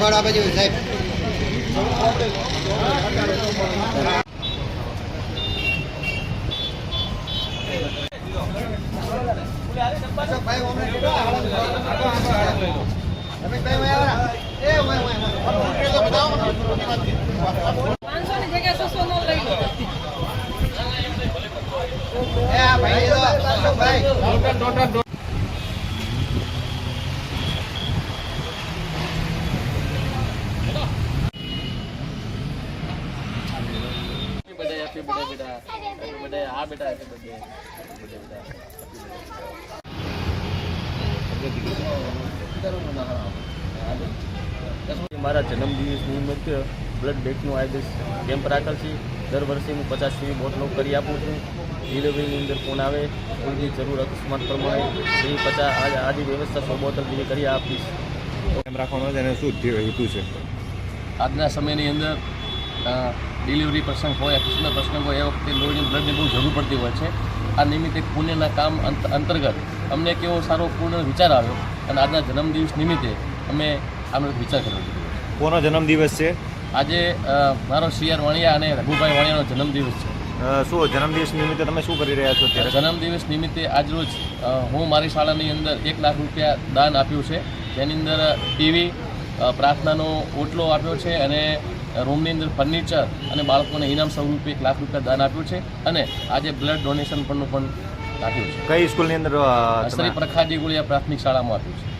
દેખાડો આ બાજુ સાહેબ પાંચસો ની જગ્યાએ છસો નો લઈ લો બર્થડે હેપી બર્થડે બેટા હેપી બર્થડે હા બેટા હેપી બર્થડે મારા જન્મદિવસ નિમિત્તે બ્લડ બેંકનું આયોજન કેમ્પ રાખેલ છે. દર વર્ષે હું પચાસ જેવી બોટલો કરી આપું છું. ડિલિવરીની અંદર ફોન આવે કોઈની જરૂર અકસ્માત પ્રમાણે એ પચાસ આજે આજી વ્યવસ્થા સો બોટલ જેવી કરી આપીશ. કેમ રાખવાનો છે? અને શું હેતુ છે? આજના સમયની અંદર ડિલિવરી પ્રસંગ હોય અકસ્માત પ્રસંગ હોય એ વખતે લોહીની બ્લડની બહુ જરૂર પડતી હોય છે. આ નિમિત્તે પુણ્યના કામ અંત- અંતર્ગત અમને એક એવો સારો પૂર્ણ વિચાર આવ્યો અને આજના જન્મદિવસ નિમિત્તે અમે આનો વિચાર કર્યો કોનો જન્મદિવસ છે? આજે મારો સી આર વાણિયા અને રઘુભાઈ વાણિયાનો જન્મદિવસ છે. શું જન્મદિવસ નિમિત્તે તમે શું કરી રહ્યા છો અત્યારે? જન્મદિવસ નિમિત્તે આજરોજ હું મારી શાળાની અંદર એક લાખ રૂપિયા દાન આપ્યું છે. તેની અંદર ટીવી પ્રાર્થનાનો ઓટલો આપ્યો છે અને રૂમની અંદર ફર્નિચર અને બાળકોને ઇનામ સ્વરૂપે એક લાખ રૂપિયા દાન આપ્યું છે અને આજે બ્લડ ડોનેશન પણનું પણ આપ્યું છે. કઈ સ્કૂલની અંદર શ્રી પ્રખાજી ગુળિયા પ્રાથમિક શાળામાં આપ્યું છે.